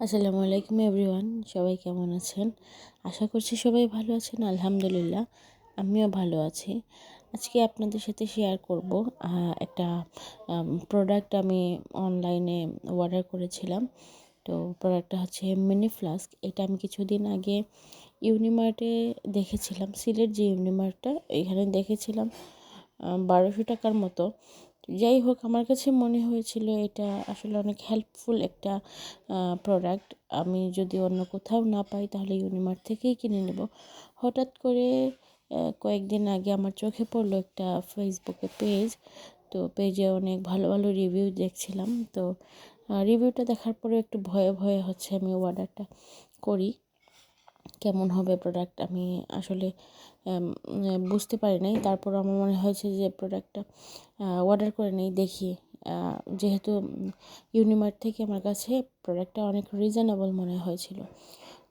আসসালামু আলাইকুম এভরিওয়ান, সবাই কেমন আছেন? আশা করছি সবাই ভালো আছেন, আলহামদুলিল্লাহ, আমিও ভালো আছি। আজকে আপনাদের সাথে শেয়ার করব একটা প্রোডাক্ট আমি অনলাইনে অর্ডার করেছিলাম। তো প্রোডাক্টটা হচ্ছে মিনি ফ্লাস্ক এটা আমি কিছুদিন আগে ইউনিমার্টে দেখেছিলাম, সিলেট যে ইউনিমার্টটা এখানে দেখেছিলাম বারোশো টাকার মতো। যাই হোক আমার কাছে মনে হয়েছিল এটা আসলে অনেক হেল্পফুল একটা প্রোডাক্ট আমি যদি অন্য কোথাও না পাই, তাহলে ইউনিমার্ট থেকেই কিনে নেব। হঠাৎ করে কয়েকদিন আগে আমার চোখে পড়ল একটা ফেসবুকে পেজ তো পেজে অনেক ভালো ভালো রিভিউ দেখছিলাম। তো রিভিউটা দেখার পরে একটু ভয়ে ভয়ে হচ্ছে আমি অর্ডারটা করি। কেমন হবে প্রোডাক্ট আমি আসলে বুঝতে পারি নাই। তারপর আমার মনে হয়েছে যে প্রোডাক্টটা অর্ডার করে নেই, দেখি। যেহেতু ইউনিমার্ট থেকে আমার কাছে প্রোডাক্টটা অনেক রিজনেবল মনে হয়েছিল।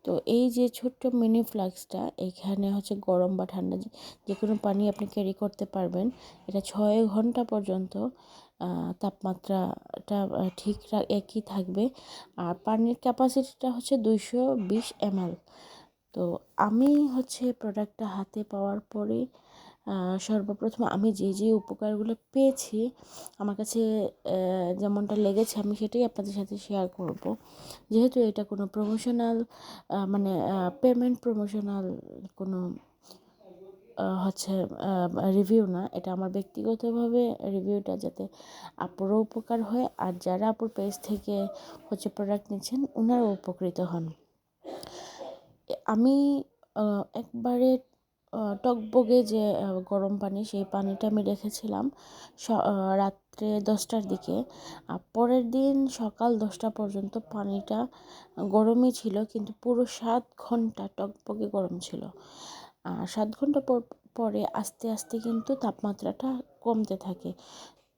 তো এই যে ছোট্ট মিনি ফ্লাক্সটা এখানে হচ্ছে গরম বা ঠান্ডা যে কোনো পানি আপনি ক্যারি করতে পারবেন, এটা ছয় ঘণ্টা পর্যন্ত তাপমাত্রাটা ঠিক একই থাকবে। আর পানির ক্যাপাসিটিটা হচ্ছে দুইশো বিশ এমএল। তো আমি হচ্ছে প্রোডাক্টটা হাতে পাওয়ার পরে সর্বপ্রথম আমি যে যে উপকারগুলো পেয়েছি, আমার কাছে যেমনটা লেগেছে আমি সেটাই আপনাদের সাথে শেয়ার করব। যেহেতু এটা কোনো প্রমোশনাল মানে পেমেন্ট প্রমোশনাল কোনো হচ্ছে রিভিউ না, এটা আমার ব্যক্তিগতভাবে রিভিউটা যাতে আপুরও উপকার হয়, আর যারা আপুর পেজ থেকে হচ্ছে প্রোডাক্ট নিচ্ছেন ওনারাও উপকৃত হন। আমি একবারে টকবগে যে গরম পানি সেই পানিটা আমি রেখেছিলাম রাত্রে দশটার দিকে। পরের দিন সকাল দশটা পর্যন্ত পানিটা গরমই ছিল, কিন্তু পুরো সাত ঘণ্টা টকবগে গরম ছিল। সাত ঘণ্টা পরে আস্তে আস্তে কিন্তু তাপমাত্রাটা কমতে থাকে।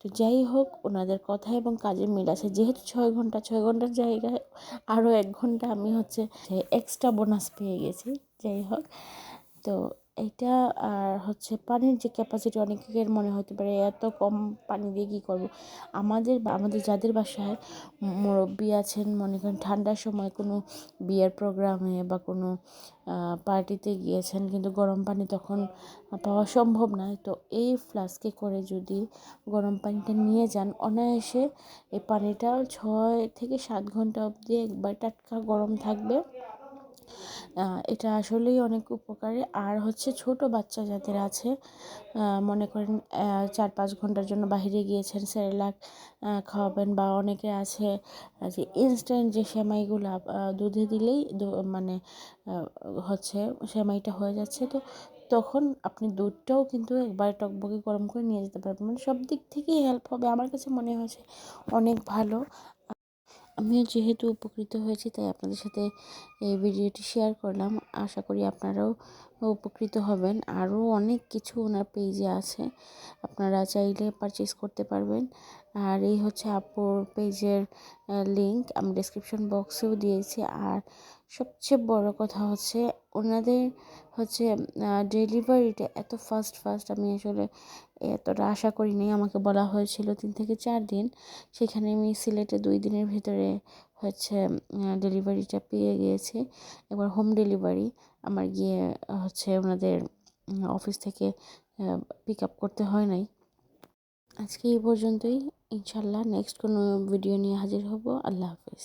তো যাই হোক, ওনাদের কথা এবং কাজে মিল আছে। যেহেতু ছয় ঘণ্টা, ছয় ঘণ্টার জায়গায় আরও এক ঘণ্টা আমি হচ্ছে এক্সট্রা বোনাস পেয়ে গেছি। যাই হোক, তো এটা আর হচ্ছে পানির যে ক্যাপাসিটি অনেকের মনে হতে পারে, এত কম পানি দিয়ে কী করব? আমাদের আমাদের যাদের বাসায় মুরব্বী আছেন, মনে করেন ঠান্ডার সময় কোনো বিয়ের প্রোগ্রামে বা কোনো পার্টিতে গিয়েছেন কিন্তু গরম পানি তখন পাওয়া সম্ভব নয় তো এই ফ্লাস্কে করে যদি গরম পানিটা নিয়ে যান, অনায়াসে এই পানিটা ছয় থেকে সাত ঘণ্টা অবধি একবার টাটকা গরম থাকবে। এটা আসলেই অনেক উপকারী। আর হচ্ছে ছোট বাচ্চা যাদের আছে মনে করেন চার পাঁচ ঘণ্টার জন্য বাহিরে গিয়েছেন, সেরেলাক খাওয়াবেন বা অনেকে আছে যে ইনস্ট্যান্ট যে সেমাইগুলো দুধে দিলেই মানে হচ্ছে সেমাইটা হয়ে যাচ্ছে, তো তখন আপনি দুধটাও কিন্তু একবার টকবকে গরম করে নিয়ে যেতে পারবেন। মানে সব দিক থেকেই হেল্প হবে। আমার কাছে মনে হয়েছে অনেক ভালো। আমিও যেহেতু উপকৃত হয়েছি তাই আপনাদের সাথে এই ভিডিওটি শেয়ার করলাম। আশা করি আপনারাও উপকৃত হবেন। আরও অনেক কিছু ওনার পেজে আছে। আপনারা চাইলে পারচেস করতে পারবেন। আর এই হচ্ছে আপুর পেজের লিংক আমি ডিসক্রিপশন বক্সেও দিয়েছি। আর সবচেয়ে বড় কথা হচ্ছে ওনাদের হচ্ছে ডেলিভারিটা এত ফাস্ট ফাস্ট আমি আসলে এতটা আশা করিনি। আমাকে বলা হয়েছিল তিন থেকে চার দিন। সেখানে আমি সিলেটে দুই দিনের ভিতরে হচ্ছে ডেলিভারিটা পেয়ে গিয়েছি। এবার হোম ডেলিভারি আমার গিয়ে, হচ্ছে ওনাদের অফিস থেকে পিক আপ করতে হয় নাই। আজকে এই পর্যন্তই। ইনশাল্লাহ নেক্সট কোনো ভিডিও নিয়ে হাজির হব। আল্লাহ হাফিজ।